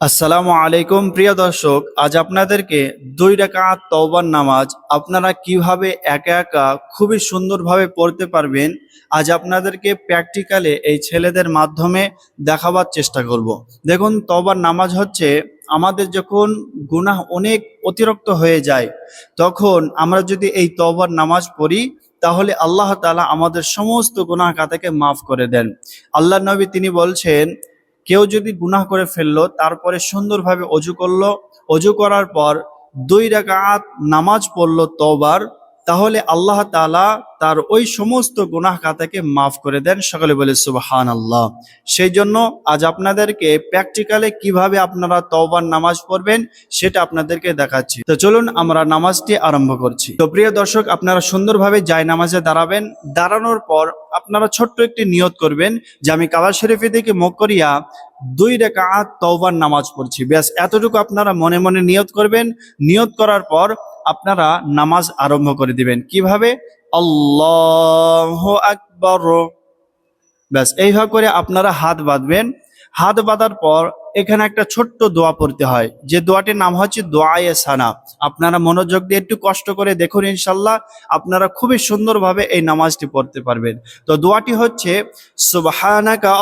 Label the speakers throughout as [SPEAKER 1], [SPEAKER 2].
[SPEAKER 1] আসসালামু আলাইকুম, প্রিয় দর্শক। আজ আপনাদেরকে দুই রাকাত তওবার নামাজ আপনারা কীভাবে একা একা খুবই সুন্দরভাবে পড়তে পারবেন, আজ আপনাদেরকে প্র্যাকটিক্যালে এই ছেলেদের মাধ্যমে দেখাবার চেষ্টা করব। দেখুন, তওবার নামাজ হচ্ছে আমাদের যখন গুনাহ অনেক অতিরিক্ত হয়ে যায়, তখন আমরা যদি এই তওবার নামাজ পড়ি, তাহলে আল্লাহ তালা আমাদের সমস্ত গুনাহ কাতাকে মাফ করে দেন। আল্লাহ নবী তিনি বলছেন কেউ যদি গুনাহ করে ফেলল, তারপরে সুন্দরভাবে অজু করল, অজু করার পর দুই রাকাত নামাজ পড়ল তওবার তাহলে আল্লাহ তাআলা তার ওই সমস্ত গুনাহ খাতাকে মাফ করে দেন। সকলে বলে সুবহান আল্লাহ সেই জন্য আজ আপনাদেরকে প্র্যাকটিক্যালে কীভাবে আপনারা তওবার নামাজ পড়বেন সেটা আপনাদেরকে দেখাচ্ছি। তো চলুন আমরা নামাজটি আরম্ভ করছি। তো প্রিয় দর্শক, আপনারা সুন্দরভাবে যাই নামাজে দাঁড়াবেন। দাঁড়ানোর পর আপনারা ছোট্ট একটি নিয়ত করবেন যে আমি কাবার শরীফে থেকে মুখ করিয়া দুই রেখাত তওবার নামাজ পড়ছি। ব্যাস, এতটুকু আপনারা মনে মনে নিয়ত করবেন। নিয়ত করার পর আপনারা নামাজ আরম্ভ করে দিবেন। কীভাবে? আল্লাহ আকবর। ব্যাস, এইভাবে করে আপনারা হাত বাঁধবেন। হাত বাঁধার পর এখানে একটা ছোট্ট দোয়া পড়তে হয়। যে দোয়াটির নাম হচ্ছে দোয়ায়ে সানা। আপনারা মনোযোগ দিয়ে একটু কষ্ট করে দেখুন ইনশাল্লাহ আপনারা খুবই সুন্দরভাবে এই নামাজটি পড়তে পারবেন। তো দোয়াটি হচ্ছে, সুবহানাকা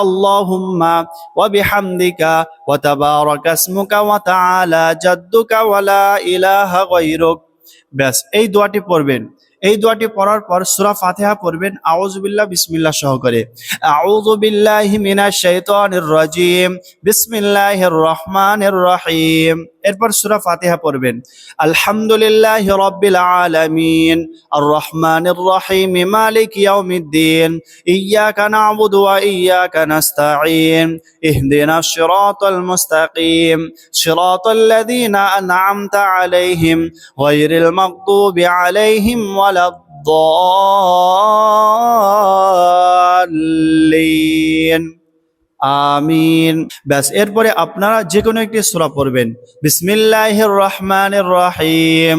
[SPEAKER 1] ব্যাস, এই দোয়াটি পড়বেন। এই দোয়াটি পড়ার পর সুরা ফাতেহা পড়বেন। আউযুবিল্লাহ বিসমিল্লাহ সহকারে। আউযু বিল্লাহি মিনাশ শাইতানির রাজিম। বিসমিল্লাহির রহমানির রহিম। এরপর সূরা ফাতিহা পড়বেন। আলহামদুলিল্লাহি রাব্বিল আলামিন। আর রহমানির রহিম মালিক ইয়াউমিদ্দিন। ইয়াকা না'বুদু ওয়া ইয়াকা নাস্তাঈন। ইহদিনাশ সিরাতাল মুস্তাকিম। সিরাতাল লাযীনা আন'আমতা আলাইহিম গায়রিল মাগদুবি আলাইহিম ওয়ালাদ-দাল্লিন। আমিন। ব্যাস এরপরে আপনারা যে কোনো একটি সুরা পড়বেন। বিসমিল্লাহ রহমান রহিম।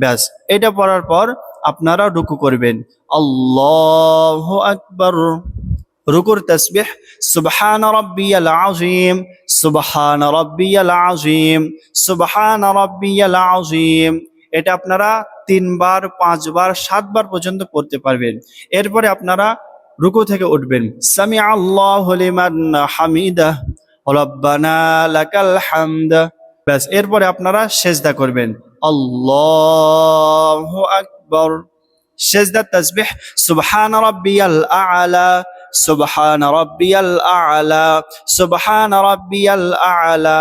[SPEAKER 1] ব্যাস, এটা পড়ার পর আপনারা রুকু করবেন। আল্লাহ আকবর। রুকুর তসবিহ, সুবহান রাব্বিয়াল আযীম, সুবহান রাব্বিয়াল আযীম, সুবহান রাব্বিয়াল আযীম। এটা আপনারা তিনবার, পাঁচবার, সাতবার পর্যন্ত পড়তে পারবেন। এরপরে আপনারা রুকু থেকে উঠবেন। সামি আল্লাহ হামিদা রব্বানা লাকাল হামদ। ব্যাস, এরপরে আপনারা সেজদা করবেন। আল্লাহু আকবর সেজদা তসবিহ সুবহান রাব্বিয়াল আ'লা সুবহান রাব্বিয়াল আ'লা সুবহান রাব্বিয়াল আ'লা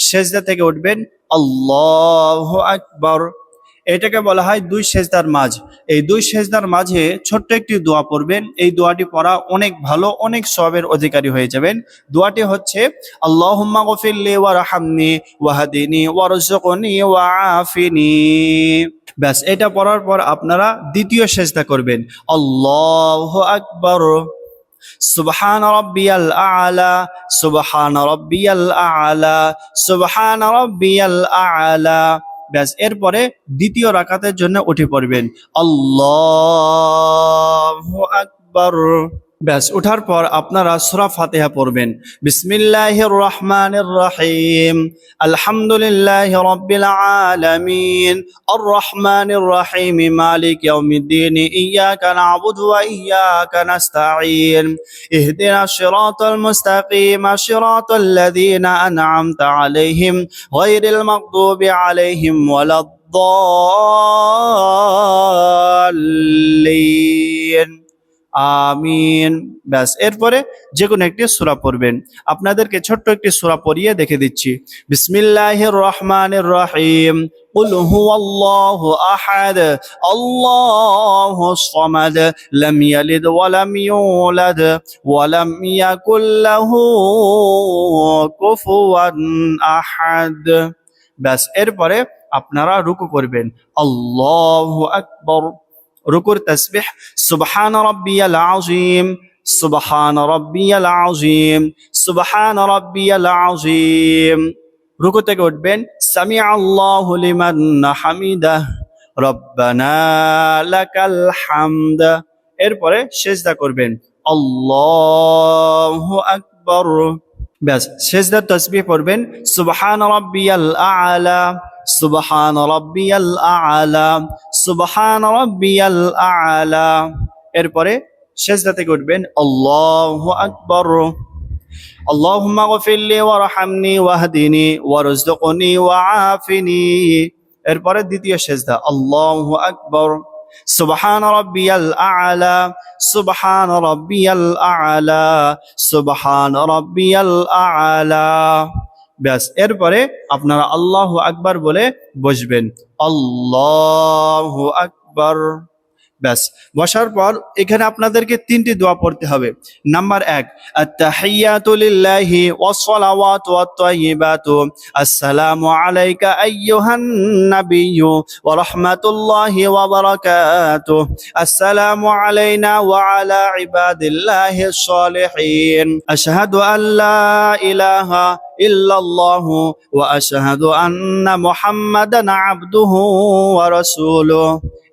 [SPEAKER 1] সেজদা থেকে উঠবেন আল্লাহু আকবর এটাকে বলা হয় দুই সেজদার মাঝ। এই দুই সেজদার মাঝে ছোট্ট একটি দোয়া পড়বেন। এই দোয়াটি পড়া অনেক ভালো, অনেক সবের অধিকারী হয়ে যাবেন। দোয়াটি হচ্ছে ব্যাস, এটা পড়ার পর আপনারা দ্বিতীয় সেজদা করবেন। আল্লাহু আকবার। সুবহান রাব্বিয়াল আ'লা। সুবহান রাব্বিয়াল আ'লা। সুবহান রাব্বিয়াল আ'লা। ব্যাস এরপরে দ্বিতীয় রাকাতের জন্য উঠে পড়বেন। আল্লাহ আকবার। ব্যাস ওঠার পর আপনারা সূরা ফাতিহা পড়বেন। বিসমিল্লাহির রহমানির রহিম আলহামদুলিল্লাহি রাব্বিল আর রহমানির রহিম মালিক ইয়াউমিদ্দিন। ইয়াকা না'বুদু ওয়া ইয়াকা নাস্তাঈন। ইহদিনাশ সিরাতাল মুস্তাকিম, সিরাতাল লাযীনা আন'আমতা আলাইহিম গায়রিল মাগদুবি আলাইহিম ওয়ালাদ-দাল্লিন। আমিন ব্যাস এরপরে যে কোনো একটি সূরা পড়বেন আপনাদেরকে ছোট্ট একটি সূরা পড়িয়ে দেখে দিচ্ছি বিসমিল্লাহির রহমানির রহিম قل هو الله أحد الله الصمد لم يلد ولم يولد ولم يكن له كفوا أحد ব্যাস এরপরে আপনারা রুকু করবেন আল্লাহ আকবর রুকুর তসবিহ, সুবহান রব্বিয়াল আযীম, সুবহান রব্বিয়াল আযীম, সুবহান রব্বিয়াল আযীম। রুকু থেকে উঠবেন সামি আল্লাহু লিমান হামিদা রব্বানা লাকাল হামদ। এরপরে সেজদা করবেন, আল্লাহু আকবর। ব্যাস সেজদা তসবিহ পড়বেন, সুবহান রব্বিয়াল আলা। সুবহান রব্বিয়াল আলা সুবহান রব্বিয়াল আলা এরপরে সেজদা থেকে উঠবেন আল্লাহু আকবর اللهم اغفر لي وارحمني واهدني وارزقني وعافني এরপরে দ্বিতীয় সেজদা আল্লাহু আকবর সুবহান রাব্বিয়াল আ'লা সুবহান রাব্বিয়াল আ'লা সুবহান রাব্বিয়াল আ'লা ব্যাস। এরপরে আপনারা আল্লাহ আকবার বলে বসবেন। আল্লাহ আকবার। ব্যাস, বসার পর এখানে আপনাদেরকে তিনটি দোয়া পড়তে হবে। নাম্বার এক, আত্তাহিয়াতু লিল্লাহি ওয়াসসালাওয়াতু ওয়াত-তাইয়্যিবাতু আসসালামু আলাইকা আইয়ুহান নাবিয়্যু ওয়া রাহমাতুল্লাহি ওয়া বারাকাতুহু আসসালামু আলাইনা ওয়া আলা ইবাদিল্লাহিস সালিহিন আশহাদু আন লা ইলাহা ওয়া আশহাদু আন্না মুহাম্মাদান আবদুহু ওয়া রাসূলুহু।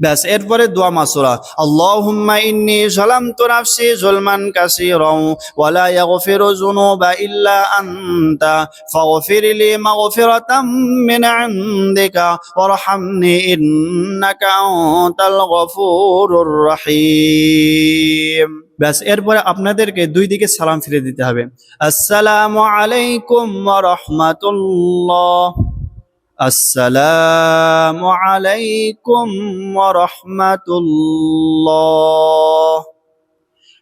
[SPEAKER 1] ব্যাস, এরপরে দোয়া মাসুরা। আল্লাহুম্মা ইন্নী যালামতু নাফসি যুলমান কাসীরাও ওয়া লা ইয়াগফিরু যুনুবা ইল্লা আনতা ফাগফির লি মাগফিরাতাম মিন ইনদিকা ওয়ারহামনি ইন্নাকা আনতাল রহিম। ব্যাস, এরপরে আপনাদেরকে দুই দিকে সালাম ফিরে দিতে হবে। আসসালামু আলাইকুম ওয়া রাহমাতুল্লাহ। আসসালামু আলাইকুম ওয়া রাহমাতুল্লাহ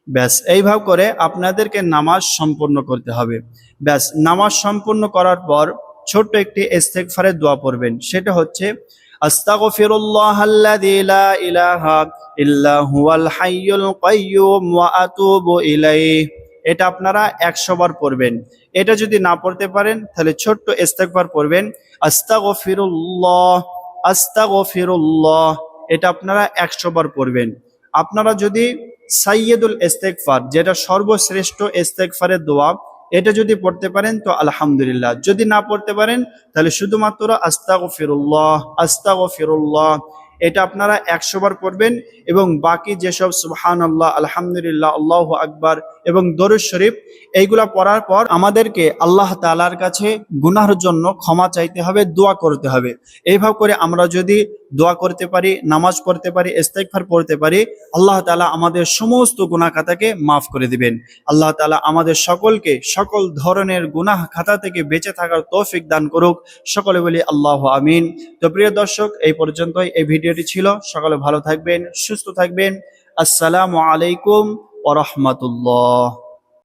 [SPEAKER 1] ব্যাস এইভাবে করে আপনাদেরকে নামাজ সম্পূর্ণ করতে হবে। ব্যাস, নামাজ সম্পূর্ণ করার পর ছোট্ট একটি ইস্তেগফারের দোয়া পড়বেন। সেটা হচ্ছে আস্তাগফিরুল্লাহ আল্লাযী লা ইলাহা ইল্লা হুয়াল হাইয়ুল কাইয়্যুম এটা আপনারা একশো বার পড়বেন। এটা যদি না পড়তে পারেন, তাহলে ছোট্ট ইস্তেগফার পড়বেন। আস্তাগফিরুল্লাহ আস্তাগফিরুল্লাহ, এটা আপনারা একশো বার পড়বেন। আপনারা যদি সাইয়্যিদুল ইস্তেগফার, যেটা সর্বশ্রেষ্ঠ ইস্তেগফারের দোয়া, এটা যদি পড়তে পারেন, তো আলহামদুলিল্লাহ। যদি না পড়তে পারেন, তাহলে শুধুমাত্র আস্তাগফিরুল্লাহ আস্তাগফিরুল্লাহ এটা আপনারা একশো বার পড়বেন এবং বাকি যেসব সুবহান আল্লাহ আলহামদুলিল্লাহ, আল্লাহ আকবার এবং দরুদ শরীফ, এইগুলা পড়ার পর আমাদেরকে আল্লাহ তালার কাছে গুনাহর জন্য ক্ষমা চাইতে হবে, দোয়া করতে হবে। এইভাবে করে আমরা যদি দোয়া করতে পারি, নামাজ পড়তে পারি, ইস্তেগফার পড়তে পারি, আল্লাহ তালা আমাদের সমস্ত গুনাহ খাতাকে মাফ করে দিবেন। আল্লাহ তালা আমাদের সকলকে সকল ধরনের গুনাহ খাতা থেকে বেঁচে থাকার তৌফিক দান করুক। সকলে বলি আল্লাহ আমিন। তো প্রিয় দর্শক, এই পর্যন্তই। এই ভিডিওটি ছিল। সকালে ভালো থাকবেন সুস্থ থাকবেন। আসসালামু আলাইকুম ওরহমতুল্লাহ